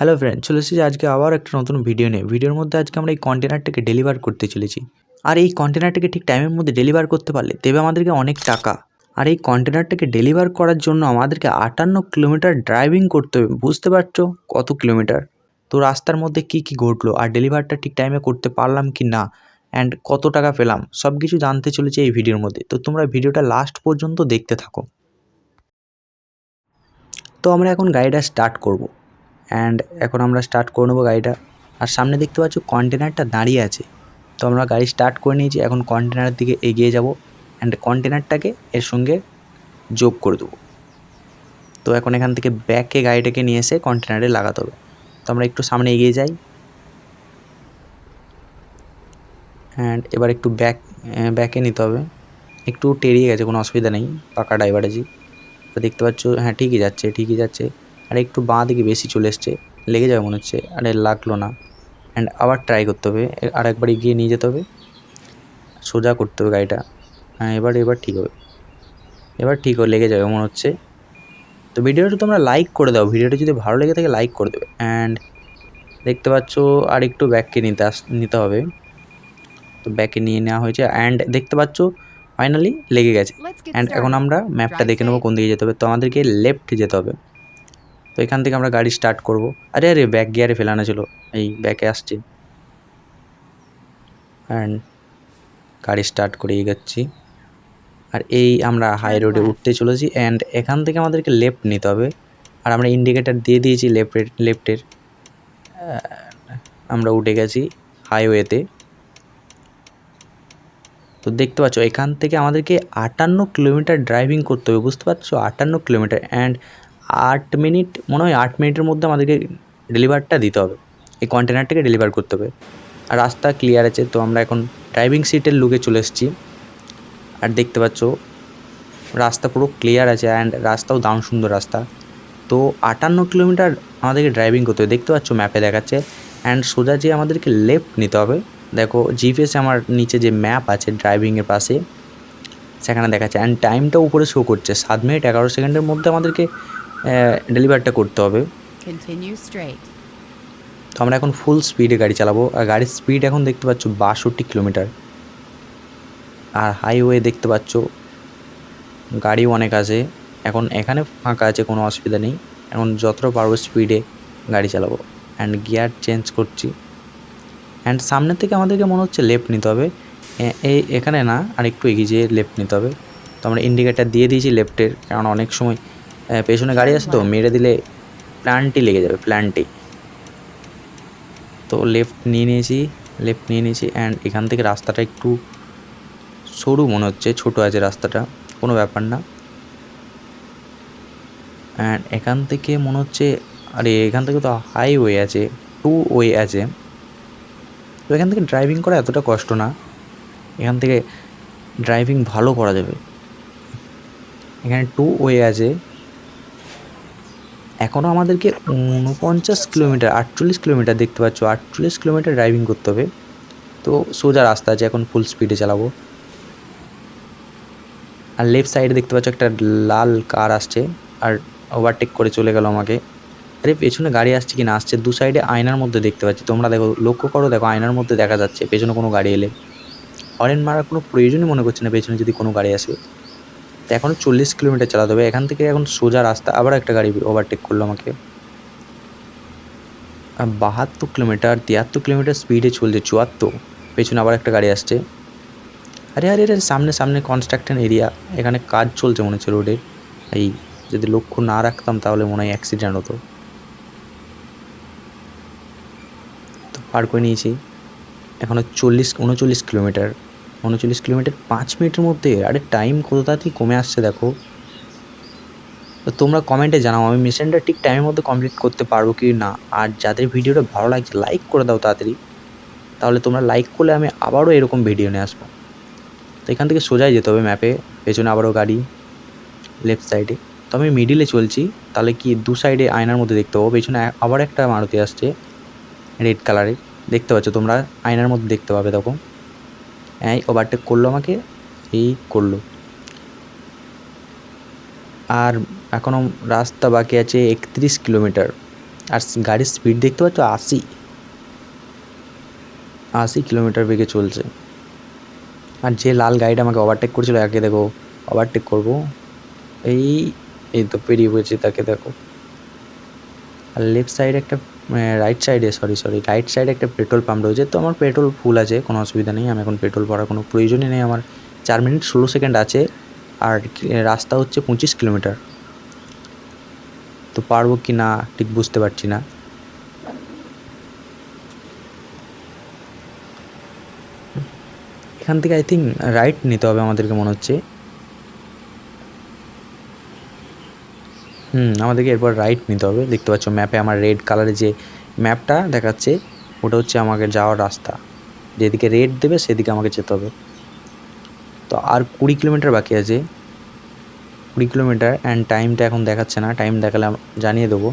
Hello friend, চলে এসেছি আজকে আবার একটা নতুন ভিডিও নিয়ে। ভিডিওর মধ্যে আজকে আমরা এই কন্টেনারটাকে ডেলিভার করতে চলেছি। আর এই কন্টেনারটাকে ঠিক টাইমের মধ্যে ডেলিভার করতে পারলে দেবে আমাদেরকে অনেক টাকা। আর এই কন্টেনারটাকে ডেলিভার করার জন্য আমাদেরকে আটান্ন কিলোমিটার ড্রাইভিং করতে হবে। বুঝতে পারছ কত কিলোমিটার? তো রাস্তার মধ্যে কি কি ঘটলো? আর ডেলিভারটা ঠিক টাইমে করতে পারলাম কি না? অ্যান্ড কত টাকা পেলাম? সব কিছু জানতে চলেছে এই ভিডিওর মধ্যে। তো তোমরা ভিডিওটা লাস্ট পর্যন্ত দেখতে থাকো। তো আমরা এখন গাড়িটা স্টার্ট করব। অ্যান্ড এখন আমরা স্টার্ট করে নেব গাড়িটা। আর সামনে দেখতে পাচ্ছ কন্টেনারটা দাঁড়িয়ে আছে। তো আমরা গাড়ি স্টার্ট করে নিয়েছি, এখন কন্টেনারের দিকে এগিয়ে যাব। অ্যান্ড কন্টেনারটাকে এর সঙ্গে যোগ করে দেবো। তো এখন এখান থেকে ব্যাকে গাড়িটাকে নিয়ে এসে কন্টেনারে লাগাতে হবে। তো আমরা একটু সামনে এগিয়ে যাই। অ্যান্ড এবার একটু ব্যাক ব্যাকে নিতে হবে। একটু টেরিয়ে গেছে, কোনো অসুবিধা নেই। পাকা ড্রাইভার আছি তো দেখতে পাচ্ছ হ্যাঁ ঠিকই যাচ্ছে ঠিকই যাচ্ছে। আর একটু বাঁ দিকে বেশি চলে এসছে লেগে যাবে মনে হচ্ছে আরে লাগল না। অ্যান্ড আবার ট্রাই করতে হবে আর একবার এগিয়ে নিয়ে যেতে হবে। সোজা করতে হবে গাড়িটা। হ্যাঁ এবার এবার ঠিক হবে। এবার ঠিক হবে লেগে যাবে মনে হচ্ছে। তো ভিডিওটা তোমরা লাইক করে দাও। ভিডিওটা যদি ভালো লেগে থাকে লাইক করে দেবে। অ্যান্ড দেখতে পাচ্ছ আর একটু ব্যাককে নিতে আস নিতে হবে। তো ব্যাকে নিয়ে নেওয়া হয়েছে। অ্যান্ড দেখতে পাচ্ছ ফাইনালি লেগে গেছে। অ্যান্ড এখন আমরা ম্যাপটা দেখে নেব কোন দিকে যেতে হবে। তো আমাদেরকে লেফট যেতে হবে। এখান থেকে আমরা গাড়ি স্টার্ট করব। আরে আরে ব্যাক গিয়ারে ফেলানো ছিল। এই ব্যাকে আসছে। অ্যান্ড গাড়ি স্টার্ট করে এগোচ্ছি। আর এই আমরা হাই রোডে উঠতে চলেছি। অ্যান্ড এখান থেকে আমাদেরকে লেফট নিতে হবে। আর আমরা ইন্ডিকেটার দিয়ে দিয়েছি লেফটের লেফটের আমরা উঠে গেছি হাইওয়েতে তো দেখতে পাচ্ছ এখান থেকে আমাদেরকে আটান্ন কিলোমিটার ড্রাইভিং করতে হবে। বুঝতে পারছ? আটান্ন কিলোমিটার। অ্যান্ড আট মিনিট, মনে হয় আট মিনিটের মধ্যে আমাদেরকে ডেলিভারটা দিতে হবে। এই কন্টেনারটাকে ডেলিভার করতে হবে। আর রাস্তা ক্লিয়ার আছে, তো আমরা এখন ড্রাইভিং সিটের লুকে চলে এসেছি। আর দেখতে পাচ্ছ, রাস্তা পুরো ক্লিয়ার আছে অ্যান্ড রাস্তাও দারুণ সুন্দর রাস্তা। তো আটান্ন কিলোমিটার আমাদেরকে ড্রাইভিং করতে হবে। দেখতে পাচ্ছ ম্যাপে দেখাচ্ছে। অ্যান্ড সোজা যে আমাদেরকে লেফট নিতে হবে। দেখো জিপিএসে আমার নিচে যে ম্যাপ আছে ড্রাইভিংয়ের পাশে, সেখানে দেখাচ্ছে। অ্যান্ড টাইমটা উপরে শো করছে। সাত মিনিট, এগারো সেকেন্ডের মধ্যে আমাদেরকে ডেলিভারটা করতে হবে। তো আমরা এখন ফুল স্পিডে গাড়ি চালাবো। আর গাড়ির স্পিড এখন দেখতে পাচ্ছ বাষট্টি কিলোমিটার। আর হাইওয়ে দেখতে পাচ্ছ গাড়িও অনেক আছে। এখন এখানে ফাঁকা আছে কোনো অসুবিধা নেই। এখন যতটা পারব স্পিডে গাড়ি চালাবো। অ্যান্ড গিয়ার চেঞ্জ করছি। অ্যান্ড সামনে থেকে আমাদেরকে মনে হচ্ছে লেফট নিতে হবে। এই এখানে না আর একটু এগিয়ে যেয়ে লেফট নিতে হবে। তো আমরা ইন্ডিকেটার দিয়ে দিয়েছি লেফটের কারণ অনেক সময় পেছনে গাড়ি আছে তো মেরে দিলে প্ল্যানটি লেগে যাবে প্ল্যানটি। তো লেফট নিয়ে নিয়েছি লেফট নিয়ে নিয়েছি অ্যান্ড এখান থেকে রাস্তাটা একটু সরু মনে হচ্ছে ছোটো আছে রাস্তাটা কোনো ব্যাপার না। অ্যান্ড এখান থেকে মনে হচ্ছে আরে এখান থেকে তো হাইওয়ে আছে টু ওয়ে আছে। তো এখান থেকে ড্রাইভিং করা এতটা কষ্ট না এখান থেকে ড্রাইভিং ভালো করা যাবে। এখানে টু ওয়ে আছে। এখনও আমাদেরকে উনপঞ্চাশ কিলোমিটার, আটচল্লিশ কিলোমিটার দেখতে পাচ্ছ। আটচল্লিশ কিলোমিটার ড্রাইভিং করতে হবে। তো সোজা রাস্তা আছে, এখন ফুল স্পিডে চালাবো। আর লেফট সাইডে দেখতে পাচ্ছ একটা লাল কার আসছে, আর ওভারটেক করে চলে গেল আমাকে। আরে, পেছনে গাড়ি আসছে কি না আসছে? দু সাইডে আয়নার মধ্যে দেখতে পাচ্ছি। তোমরা দেখো, লক্ষ্য করো, দেখো আয়নার মধ্যে দেখা যাচ্ছে, পেছনে কোনো গাড়ি এলে। হরেন মারার কোনো প্রয়োজনই মনে করছে না, পেছনে যদি কোনো গাড়ি আসে। তো এখন চল্লিশ কিলোমিটার চালাতে হবে। এখান থেকে এখন সোজা রাস্তা আবার একটা গাড়ি ওভারটেক করল আমাকে। বাহাত্তর কিলোমিটার, তিয়াত্তর কিলোমিটার স্পিডে চলছে, চুয়াত্তর। পেছনে আবার একটা গাড়ি আসছে। আরে আরে আরে, সামনে সামনে কনস্ট্রাকশন এরিয়া এখানে কাজ চলছে মনে হচ্ছে রোডের এই যদি লক্ষ্য না রাখতাম তাহলে মনে হয় অ্যাক্সিডেন্ট হতো। তো পার করে নিয়েছি। এখনও চল্লিশ, উনচল্লিশ কিলোমিটার। উনচল্লিশ কিলোমিটার, পাঁচ মিনিটের মধ্যে। আরে টাইম কত তাড়াতাড়ি কমে আসছে দেখো। তো তোমরা কমেন্টে জানাও, আমি মিশনটা ঠিক টাইমের মধ্যে কমপ্লিট করতে পারব কি না? আর যাদের ভিডিওটা ভালো লাগছে লাইক করে দাও তাড়াতাড়ি। তাহলে তোমরা লাইক করলে আমি আবারও এরকম ভিডিও নিয়ে আসব। তো এখান থেকে সোজাই যেতে হবে ম্যাপে পেছনে আবারও গাড়ি লেফট সাইডে তো আমি মিডিলে চলছি, তাহলে কি দু সাইডে আয়নার মধ্যে দেখতে পাবো। পেছনে আবার একটা মারুতি আসছে রেড কালারের দেখতে পাচ্ছ তোমরা, আয়নার মধ্যে দেখতে পাবে তখন হ্যাঁ ওভারটেক করল আমাকে, এই করল। আর এখনও রাস্তা বাকি আছে একত্রিশ কিলোমিটার। আর গাড়ির স্পিড দেখতে পাচ্ছ আশি। আশি কিলোমিটার বেগে চলছে। আর যে লাল গাড়িটা আমাকে ওভারটেক করেছিল, একে দেখো ওভারটেক করব। এই এই তো পেরিয়ে পড়েছি তাকে দেখো। আর লেফট সাইডে একটা রাইট সাইডে সরি সরি রাইট সাইডে একটা পেট্রোল পাম্প রয়েছে। তো আমার পেট্রোল ফুল আছে, কোনো অসুবিধা নেই। আমি এখন পেট্রোল ভরার কোনো প্রয়োজনই নেই। আমার চার মিনিট ষোলো সেকেন্ড আছে। আর রাস্তা হচ্ছে পঁচিশ কিলোমিটার তো পারব কি না, ঠিক বুঝতে পারছি না। এখান থেকে আই থিঙ্ক রাইট নিতে হবে আমাদেরকে, মনে হচ্ছে। হুম আমাদেরকে এরপর রাইট নিতে হবে। দেখতে পাচ্ছ ম্যাপে আমার রেড কালারের যে ম্যাপটা দেখাচ্ছে ওটা হচ্ছে আমাকে যাওয়ার রাস্তা। যেদিকে রেড দেবে সেদিকে আমাকে যেতে হবে। তো আর কুড়ি কিলোমিটার বাকি আছে। কুড়ি কিলোমিটার অ্যান্ড টাইমটা এখন দেখাচ্ছে না। টাইম দেখালে জানিয়ে দেবো।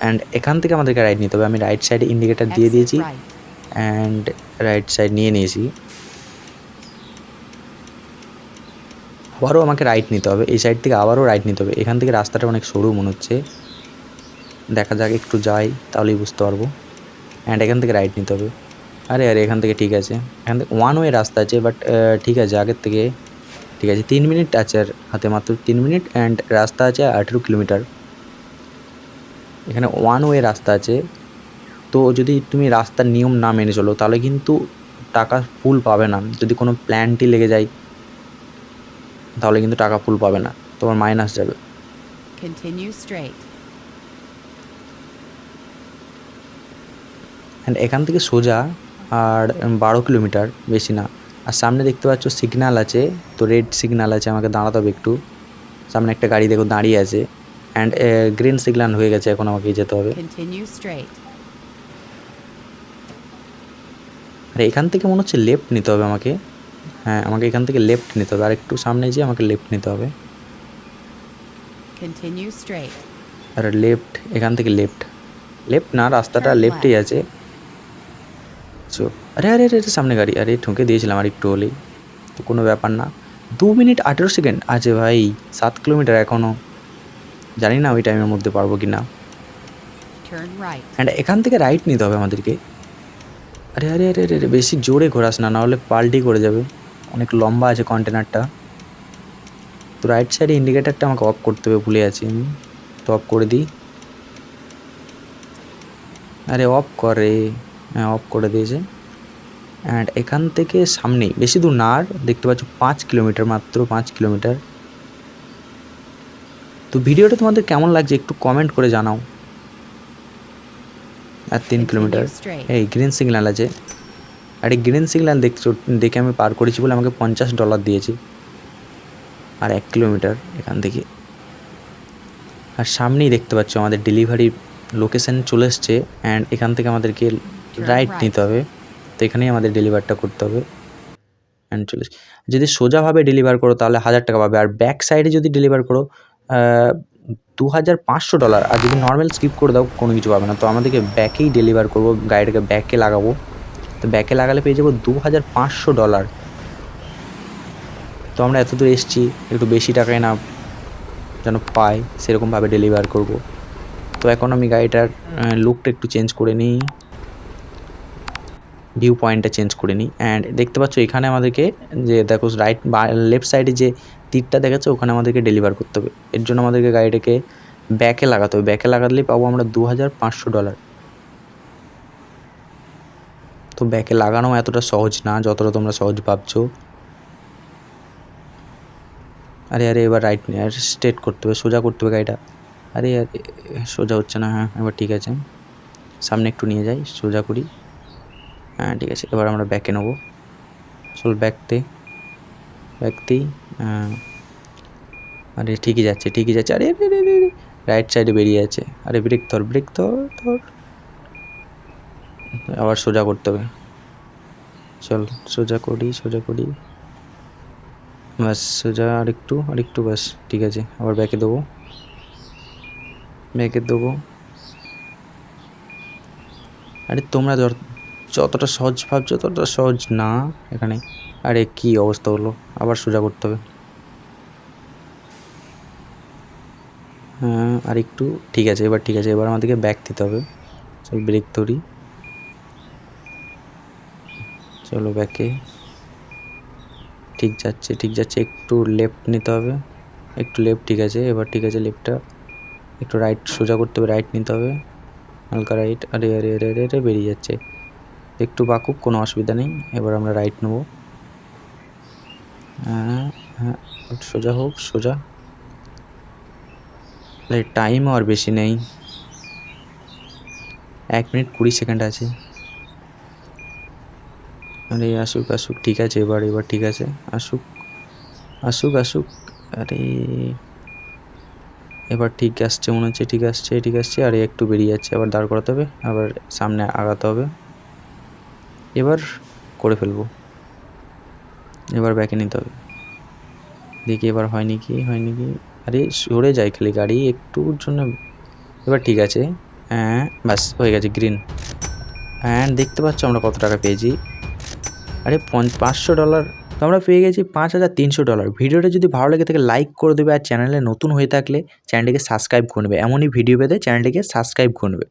অ্যান্ড এখান থেকে আমাদেরকে রাইট নিতে হবে। আমি রাইট সাইডে ইন্ডিকেটার দিয়ে দিয়েছি। অ্যান্ড রাইট সাইড নিয়ে নিয়েছি। আবারও আমাকে রাইট নিতে হবে। এই সাইড থেকে আবারও রাইট নিতে হবে। এখান থেকে রাস্তাটা অনেক সরু মনে হচ্ছে। দেখা যাক, একটু যাই, তাহলেই বুঝতে পারব। অ্যান্ড এখান থেকে রাইট নিতে হবে। আরে আরে, এখান থেকে ঠিক আছে। এখান থেকে ওয়ান ওয়ে রাস্তা আছে বাট ঠিক আছে, আগের থেকে ঠিক আছে। তিন মিনিট আছে আর হাতে মাত্র তিন মিনিট অ্যান্ড রাস্তা আছে আঠেরো কিলোমিটার। এখানে ওয়ান ওয়ে রাস্তা আছে। তো যদি তুমি রাস্তার নিয়ম না মেনে চলো, তাহলে কিন্তু টাকা ফুল পাবে না। যদি কোনো প্ল্যানটি লেগে যায় তাহলে কিন্তু টাকা ফুল পাবে না। তোমার মাইনাস যাবে। Continue straight. অ্যান্ড এখান থেকে সোজা আর বারো কিলোমিটার বেশি না। আর সামনে দেখতে পাচ্ছ সিগনাল আছে তো রেড সিগনাল আছে আমাকে দাঁড়াতে হবে একটু। সামনে একটা গাড়ি দেখো দাঁড়িয়ে আছে। অ্যান্ড গ্রিন সিগনাল হয়ে গেছে এখন আমাকে যেতে হবে। আর এখান থেকে মনে হচ্ছে লেফট নিতে হবে আমাকে। হ্যাঁ আমাকে এখান থেকে লেফট নিতে হবে। আর একটু সামনে যেয়ে আমাকে লেফট নিতে হবে. আর লেফট এখান থেকে লেফট লেফট না রাস্তাটা লেফটেই আছে। সো আরে আরে আরে আরে, সামনে গাড়ি। আরে ঠুকে দিয়েছিলাম আর একটু হলেই। তো কোনো ব্যাপার না। দু মিনিট আঠেরো সেকেন্ড আছে ভাই সাত কিলোমিটার এখনও জানি না ওই টাইমের মধ্যে পারব কি না অ্যান্ড এখান থেকে রাইট নিতে হবে আমাদেরকে। আরে আরে আরে আরে বেশি জোরে ঘোরাস না, নাহলে পাল্টি করে যাবে। অনেক লম্বা আছে কন্টেনারটা। তো রাইট সাইডে ইন্ডিকেটারটা আমাকে অফ করতে হবে, ভুলে আছি আমি। তো অফ করে দিই। আরে অফ করে। হ্যাঁ অফ করে দিয়েছে। অ্যান্ড এখান থেকে সামনেই, বেশি দূর না, আর দেখতে পাচ্ছ পাঁচ কিলোমিটার মাত্র, পাঁচ কিলোমিটার। তো ভিডিওটা তোমাদের কেমন লাগছে একটু কমেন্ট করে জানাও। আর তিন কিলোমিটার এই গ্রিন সিগন্যাল আছে। আর এই গ্রিন সিগন্যাল দেখছ দেখে আমি পার করেছি বলে আমাকে পঞ্চাশ ডলার দিয়েছি। আর এক কিলোমিটার এখান থেকে। আর সামনেই দেখতে পাচ্ছ আমাদের ডেলিভারি লোকেশান চলে এসছে অ্যান্ড এখান থেকে আমাদেরকে রাইট নিতে হবে। তো এখানেই আমাদের ডেলিভারটা করতে হবে। অ্যান্ড চলে যদি সোজাভাবে ডেলিভার করো তাহলে হাজার টাকা পাবে। আর ব্যাক সাইডে যদি ডেলিভার করো দু হাজার পাঁচশো ডলার। আর যদি নর্মাল স্কিপ করে দাও, কোনো কিছু পাবে না। তো আমাদেরকে ব্যাকেই ডেলিভার করব। গাড়িটাকে ব্যাকে লাগাবো। তো ব্যাকে লাগালে পেয়ে যাব দু হাজার পাঁচশো ডলার। তো আমরা এত দূর এসেছি, একটু বেশি টাকায় না যেন পাই, সেরকমভাবে ডেলিভার করব। তো এখন আমি গাড়িটার লুকটা একটু চেঞ্জ করে নিই। ভিউ পয়েন্টটা চেঞ্জ করে নিই। অ্যান্ড দেখতে পাচ্ছ, এখানে আমাদেরকে যে, দেখো রাইট বা লেফট সাইডে যে তীরটা দেখাচ্ছে ওখানে আমাদেরকে ডেলিভার করতে হবে। এর জন্য আমাদেরকে গাড়িটাকে ব্যাকে লাগাতে হবে। ব্যাকে লাগালেই পাবো আমরা দু হাজার পাঁচশো ডলার তো ব্যাকে লাগানো এতটা সহজ না, যতটা তোমরা সহজ ভাবছ। আরে আরে, এবার রাইট আর স্ট্রেট করতে হবে, সোজা করতে হবে গাড়িটা। আরে আরে, সোজা হচ্ছে না হ্যাঁ এবার ঠিক আছে। সামনে একটু নিয়ে যাই, সোজা করি। হ্যাঁ ঠিক আছে, এবার আমরা ব্যাকে নেব। চল ব্যাকতে ব্যাকতেই আরে, ঠিকই যাচ্ছে ঠিকই যাচ্ছে। আরে রাইট সাইডে বেরিয়ে আছে আরে ব্রেক ধর ব্রেক ধর ধর। আবার সোজা করতে হবে। চল, সোজা করি সোজা করি। ব্যাস, সোজা আরেকটু আরেকটু ব্যাস, ঠিক আছে। আবার ব্যাকে দেবো। ব্যাকে দেবো। আরে, তোমরা যতটা সহজ ভাবছ, ততটা সহজ না এখানে। আরে, কি অবস্থা হলো? আবার সোজা করতে হবে। হ্যাঁ আর একটু। ঠিক আছে, এবার ঠিক আছে, এবার আমাদেরকে ব্যাক দিতে হবে। চল ব্রেক ধরি। চলো ব্যাকে ঠিক যাচ্ছে ঠিক যাচ্ছে। একটু লেফট নিতে হবে। একটু লেফট ঠিক আছে। এবার ঠিক আছে লেফটটা একটু রাইট সোজা করতে হবে। রাইট নিতে হবে। হালকা রাইট আরে আরে আরে আরে আরে, বেরিয়ে যাচ্ছে। একটু বাঁকুক, কোনো অসুবিধা নেই। এবার আমরা রাইট নেব। হ্যাঁ হ্যাঁ সোজা হোক, সোজা। টাইম আর বেশি নেই। এক মিনিট কুড়ি সেকেন্ড আছে। আরে, আসুক আসুক, ঠিক আছে, এবার এবার ঠিক আছে। আসুক আসুক আসুক। আরে, এবার ঠিক আসছে, মনে হচ্ছে ঠিক আসছে ঠিক আসছে। আরে, একটু বেরিয়ে যাচ্ছে, আবার দাঁড় করাতে হবে, আবার সামনে আগাতে হবে। এবার করে ফেলব। এবার ব্যাকে নিতে হবে। দেখি এবার হয়নি কি হয়নি কি। আরে, সরে যায় খালি গাড়ি, একটুর জন্য। এবার ঠিক আছে। হ্যাঁ ব্যাস হয়ে গেছে গ্রিন হ্যাঁ দেখতে পাচ্ছ আমরা কত টাকা পেয়েছি। আরে পাঁচশো ডলার তো আমরা পেয়ে গেছি পাঁচ হাজার তিনশো ডলার ভিডিওটা যদি ভালো লেগে থাকে লাইক করে দেবে। আর চ্যানেলে নতুন হয়ে থাকলে চ্যানেলটিকে সাবস্ক্রাইব করে নেবে। এমনই ভিডিও পেতে চ্যানেলটিকে সাবস্ক্রাইব করে নেবে।